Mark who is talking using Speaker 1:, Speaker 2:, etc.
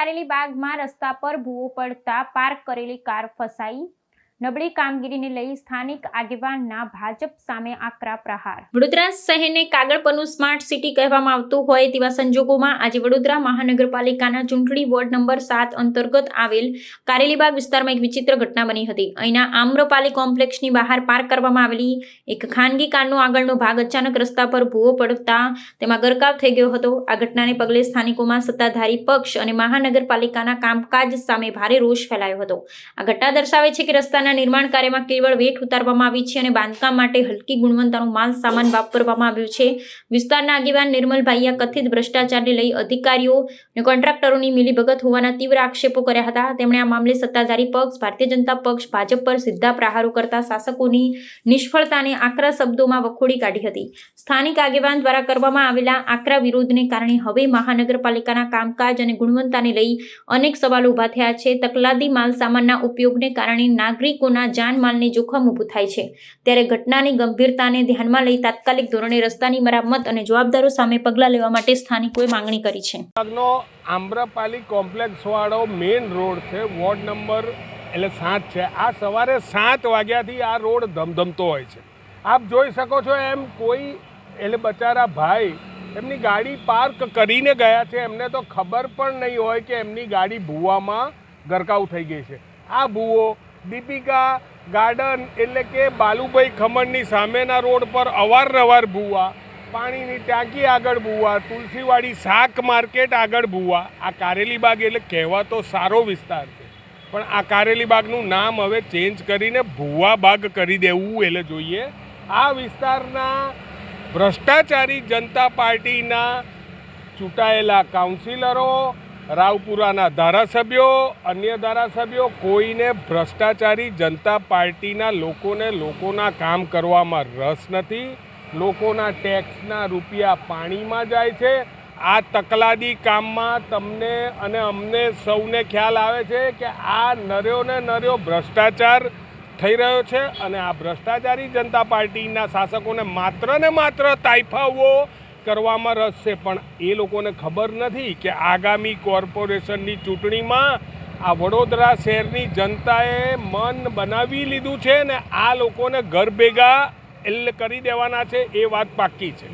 Speaker 1: કારેલી બાગમાં રસ્તા પર ભૂવો પડતા પાર્ક કરેલી કાર ફસાઈ નબળી કામગીરીને લઈ સ્થાનિક આગેવાનના ભાજપ સામે આકરા પ્રહાર. વડોદરા શહેરને કાગળ પરનું સ્માર્ટ સિટી કહેવામાં આવતું હોય તેવા સંજોગોમાં આજે વડોદરા મહાનગરપાલિકાના ચૂંટણી વોર્ડ નંબર સાત અંતર્ગત આવેલ કારેલીબાગ વિસ્તારમાં એક વિચિત્ર ઘટના બની હતી. અહીંના આમ્રપાલી કોમ્પ્લેક્ષની બહાર પાર્ક કરવામાં આવેલી એક ખાનગી કારનો આગળનો ભાગ અચાનક રસ્તા પર ભૂવો પડતા તેમાં ગરકાવ થઈ ગયો હતો. આ ઘટનાને પગલે સ્થાનિકોમાં સત્તાધારી પક્ષ અને મહાનગરપાલિકાના કામકાજ સામે ભારે રોષ ફેલાયો હતો. આ ઘટના દર્શાવે છે કે રસ્તાના નિર્માણ કાર્યમાં કેવળ વેઠ ઉતારવામાં આવી છે અને બાંધકામ માટે હલકી ગુણવત્તાનું માલ સામાન વાપરવામાં આવ્યું છે. વિસ્તારના આગેવાન નિર્મલભાઈએ કથિત ભ્રષ્ટાચારને લઈ અધિકારીઓ અને કોન્ટ્રાક્ટરોની મિલીભગત હોવાના તીવ્ર આક્ષેપો કર્યા હતા. તેમણે આ મામલે સત્તાધારી પક્ષ, ભારતીય જનતા પક્ષ, ભાજપ પર સીધા પ્રહારો કરતા શાસકોની નિષ્ફળતાને આકરા શબ્દોમાં વખોડી કાઢી હતી. સ્થાનિક આગેવાન દ્વારા કરવામાં આવેલા આકરા વિરોધને કારણે હવે મહાનગરપાલિકાના કામકાજ અને ગુણવત્તાને લઈ અનેક સવાલો ઊભા થયા છે. તકલાદી માલ સામાનના ઉપયોગને કારણે નાગરિકોના જાનમાલને જોખમ ઊભું થાય છે. ત્યારે ઘટનાની ગંભીરતાને ધ્યાનમાં લઈ તાત્કાલિક ધોરણે રસ્તાની મરામત અને જવાબદારો સામે પગલાં લેવા માટે સ્થાનિકોએ માંગણી કરી છે.
Speaker 2: આમ્રપાલી કોમ્પ્લેક્સ વાળો મેઇન રોડ છે, વોર્ડ નંબર એટલે સાત છે. આ સવારે સાત વાગ્યાથી આ રોડ ધમધમતો હોય છે. આપ જોઈ શકો છો એમ કોઈ એટલે બચારા ભાઈ એમની ગાડી પાર્ક કરીને ગયા છે. એમને તો ખબર પણ નહીં હોય કે એમની ગાડી ભૂવામાં ગરકાવ થઈ ગઈ છે. આ ભૂવો દીપિકા ગાર્ડન એટલે કે બાલુભાઈ ખમણની સામેના રોડ પર અવારનવાર ભૂવા, પાણીની ટાંકી આગળ ભૂવા, તુલસીવાડી શાક માર્કેટ આગળ ભૂવા. આ કારેલી બાગ એટલે કહેવાતો સારો વિસ્તાર છે. પણ આ કારેલી બાગનું નામ હવે ચેન્જ કરીને ભૂવા બાગ કરી દેવું એટલે જોઈએ. આ વિસ્તારના ભ્રષ્ટાચારી જનતા પાર્ટીના ચૂંટાયેલા કાઉન્સિલરો રાવપુરાના ધારાસભ્યો, અન્ય ધારાસભ્યો કોઈને ભ્રષ્ટાચારી જનતા પાર્ટીના લોકોને લોકોના કામ કરવામાં રસ નથી. લોકોના ટેક્સના રૂપિયા પાણીમાં જાય છે. આ તકલાદી કામમાં તમને અને અમને સૌને ખ્યાલ આવે છે કે આ નર્યો ને નર્યો ભ્રષ્ટાચાર થઈ રહ્યો છે અને આ ભ્રષ્ટાચારી જનતા પાર્ટીના શાસકોને માત્ર ને માત્ર તાઇફાઓ કરવામાં રસ છે, પણ એ લોકોને ખબર નથી કે આગામી કોર્પોરેશનની ચૂંટણીમાં આ વડોદરા શહેરની જનતાએ મન બનાવી લીધું છે ને આ લોકોને ઘર ભેગા એટલે કરી દેવાના છે, એ વાત પાક્કી છે.